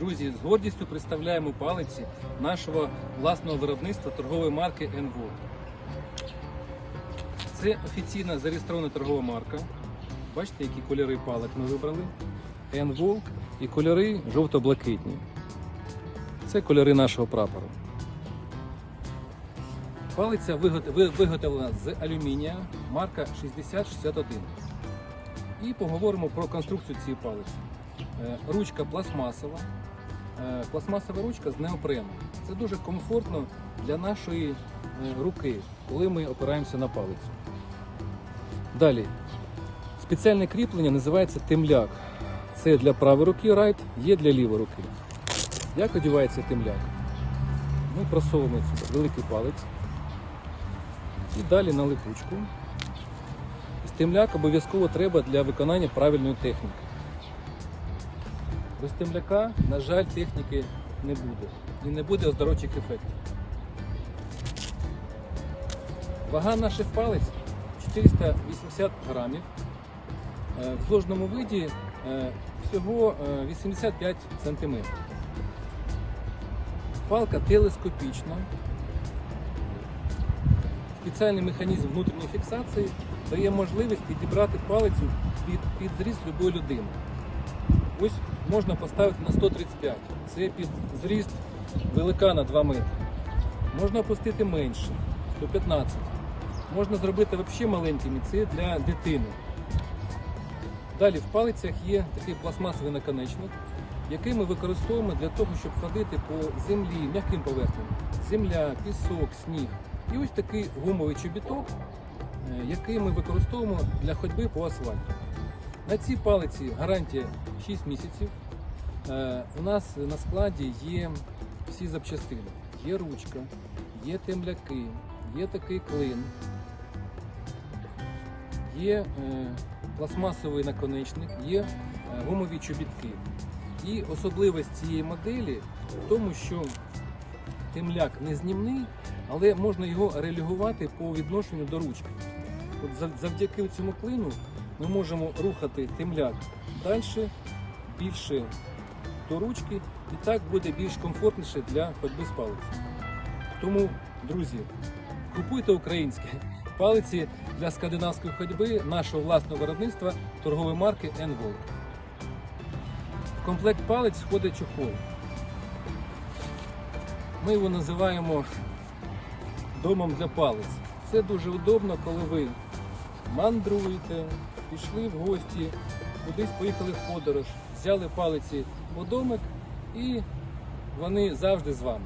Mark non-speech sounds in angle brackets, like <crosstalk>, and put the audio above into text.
Друзі, з гордістю представляємо палиці нашого власного виробництва торгової марки НВО. Це офіційна зареєстрована торгова марка. Бачите, які кольори палок ми вибрали? НВО і кольори жовто-блакитні. Це кольори нашого прапору. Палиця виготовлена з алюмінія, марка 6061. І поговоримо про конструкцію цієї палиці. Е, Ручка пластмасова. Е, Пластмасова ручка з неопрену. Це дуже комфортно для нашої е, руки, коли ми опираємося на палицю. Далі. Спеціальне кріплення називається темляк. Це для правої руки райт, є для лівої руки. Як одягається темляк? Ми просовуємо сюди великий палець і далі на липучку. Стемляк обов'язково треба для виконання правильної техніки. Без темляка, на жаль, техніки не буде. І не буде оздоровчих ефектів. Вага наших палець 480 грамів. Е, В зложеному виді е, всього е, 85 сантиметрів. Палка телескопічна. Спеціальний механізм внутрішньої фіксації дає можливість підібрати палицю під, під зріст любої людини. Ось можна поставити на 135. Це під зріст великана 2 метри. Можна опустити менше 115. Можна зробити взагалі маленькими, це для дитини. Далі в палицях є такий пластмасовий наконечник, який ми використовуємо для того, щоб ходити по землі, м'яким поверхням. Земля, пісок, сніг. І ось такий гумовий чобіток, е, який ми використовуємо для ходьби по асфальту. На цій палиці гарантія 6 місяців. Е, У нас на складі є всі запчастини. Є ручка, є темляки, є такий клин, є е, пластмасовий наконечник, є е, гумові чобітки. І особливість цієї моделі в тому, що темляк не знімний, але можна його релігувати по відношенню до ручки. От завдяки цьому клину ми можемо рухати темляк далі, більше до ручки, і так буде більш комфортніше для ходьби з палицею. Тому, друзі, купуйте українське <laughs> палиці для скандинавської ходьби нашого власного виробництва торгової марки Envol. В комплект палець входить чохол. Ми його називаємо домом для палець. Це дуже удобно, коли ви мандруєте, пішли в гості, кудись поїхали в подорож, взяли палиці у домик і вони завжди з вами.